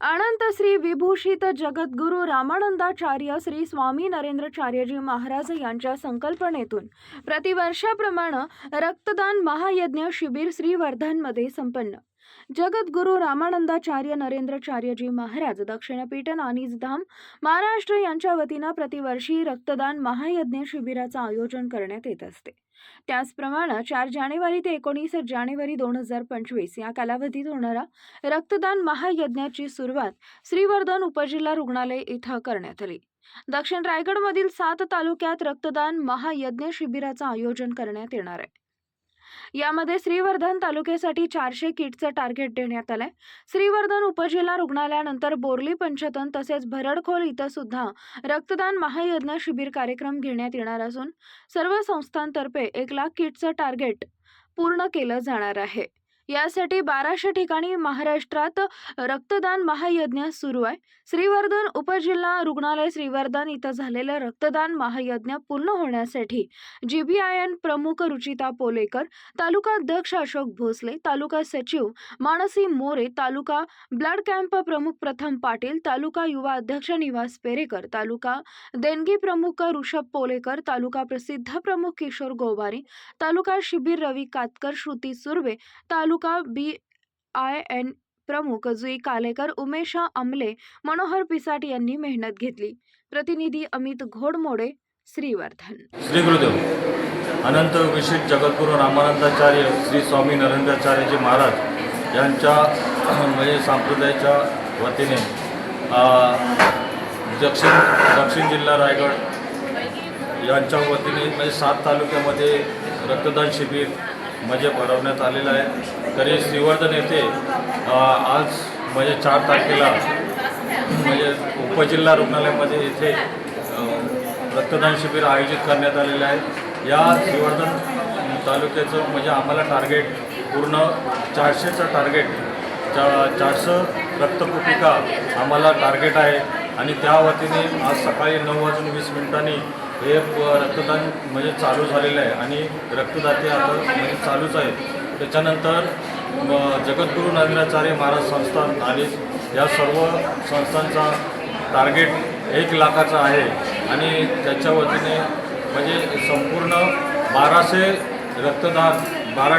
अनंत श्री विभूषित जगद्गुरू रामानंदाचार्य श्री स्वामी नरेंद्रचार्यजी महाराज यांच्या संकल्पनेतून प्रतिवर्षाप्रमाणे रक्तदान महायज्ञ शिबिर श्रीवर्धनमध्ये संपन्न. जगद्गुरु रामानंदाचार्य नरेंद्रचार्यजी महाराज दक्षिणपीठ धाम महाराष्ट्र यांच्या वतीनं प्रतिवर्षी रक्तदान महायज्ञ शिबिराचं आयोजन करण्यात येत असते. त्याचप्रमाणे चार जानेवारी ते एकोणीस जानेवारी दोन हजार पंचवीस या कालावधीत होणारा रक्तदान महायज्ञाची सुरुवात श्रीवर्धन उपजिल्हा रुग्णालय इथं करण्यात आली. दक्षिण रायगडमधील सात तालुक्यात रक्तदान महायज्ञ शिबिराचं आयोजन करण्यात येणार आहे. यामध्ये श्रीवर्धन तालुक्यासाठी चारशे किटचं टार्गेट देण्यात आलंय. श्रीवर्धन उपजिल्हा रुग्णालयानंतर बोर्ली पंचतन तसेच भरडखोल इथं सुद्धा रक्तदान महायज्ञ शिबिर कार्यक्रम घेण्यात येणार असून सर्व संस्थांतर्फे एक लाख किटचं टार्गेट पूर्ण केलं जाणार आहे. यासाठी बाराशे ठिकाणी महाराष्ट्रात रक्तदान महायज्ञ सुरू आहे. श्रीवर्धन उपजिल्हा रुग्णालय श्रीवर्धन इथं झालेलं रक्तदान महायज्ञ पूर्ण होण्यासाठी जीबीआयएन प्रमुख रुचिता पोलेकर तालुका अध्यक्ष अशोक भोसले तालुका सचिव मानसी मोरे तालुका ब्लड कॅम्प प्रमुख प्रथम पाटील तालुका युवा अध्यक्ष निवास पेरेकर तालुका देणगी प्रमुख ऋषभ पोलेकर तालुका प्रसिद्ध प्रमुख किशोर गोवारी तालुका शिबिर Ravi Katkar Shruti Surve taluka B I N प्रमुख जुई कालेकर उमेशा आमले मनोहर पिसाट यांनी मेहनत घेतली. प्रतिनिधी अमित घोडमोडे श्रीवर्धन. श्री गुरुदेव अनंत विशिष्ट जगद्गुरू रामानंदाचार्य श्री स्वामी नरेंद्राचार्यजी महाराज यांच्या म्हणजे संप्रदायाच्या वतीने दक्षिण दक्षिण जिल्हा रायगड यांच्या वतीने म्हणजे सात तालुक्यामध्ये रक्तदान शिबिर म्हणजे भरवण्यात आलेलं आहे. तरी श्रीवर्धन येथे आज म्हणजे चार तारखेला म्हणजे उपजिल्हा रुग्णालयामध्ये येथे रक्तदान शिबिर आयोजित करण्यात आलेलं आहे. या श्रीवर्धन तालुक्याचं म्हणजे आम्हाला टार्गेट पूर्ण चारशेचं टार्गेट चा चारशे रक्तपुटिका आम्हाला टार्गेट आहे. आणि त्या वतीने आज सकाळी नऊ वाजून वीस मिनिटांनी हे रक्तदान म्हणजे चालू झालेलं आहे आणि रक्तदाते आता म्हणजे चालूच आहे त्याच्यानंतर जगद्गुरू नवीनाचार्य महाराज संस्थान आणि या सर्व संस्थांचा टार्गेट एक लाखाचा आहे. आणि त्याच्या वतीने म्हणजे संपूर्ण बाराशे रक्तदान बारा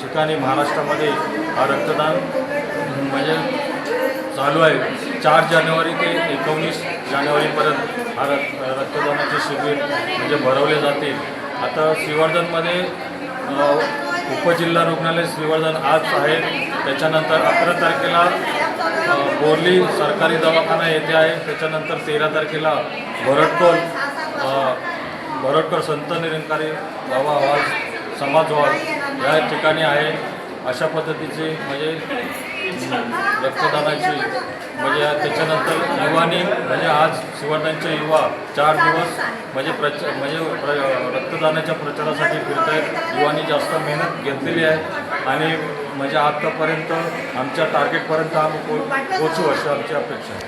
ठिकाणी महाराष्ट्रामध्ये हा रक्तदान म्हणजे चालू आहे. चार जानेवारी ते एकोणीस जानेवारीपर्यंत हा रक्त रक्तदानाचे शिबिर म्हणजे भरवले जाते आता श्रीवर्धनमध्ये उपजिल्हा रुग्णालय श्रीवर्धन आज आहे. त्याच्यानंतर अकरा तारखेला बोर्ली सरकारी दवाखाना येथे आहे. त्याच्यानंतर तेरा तारखेला भरटकोल भरटकर संत निरंकारी बाबा आवाज समाज हॉल या ठिकाणी आहे. अशा पद्धतीचे म्हणजे रक्तदानाची म्हणजे त्याच्यानंतर युवानी म्हणजे आज शिवर्धनचे युवा चार दिवस म्हणजे प्रच म्हणजे प्र रक्तदानाच्या प्रचारासाठी फिरत आहेत युवानी जास्त मेहनत घेतलेली आहे. आणि म्हणजे आत्तापर्यंत आमच्या टार्गेटपर्यंत आम्ही पो पोचू अशी आमची अपेक्षा आहे.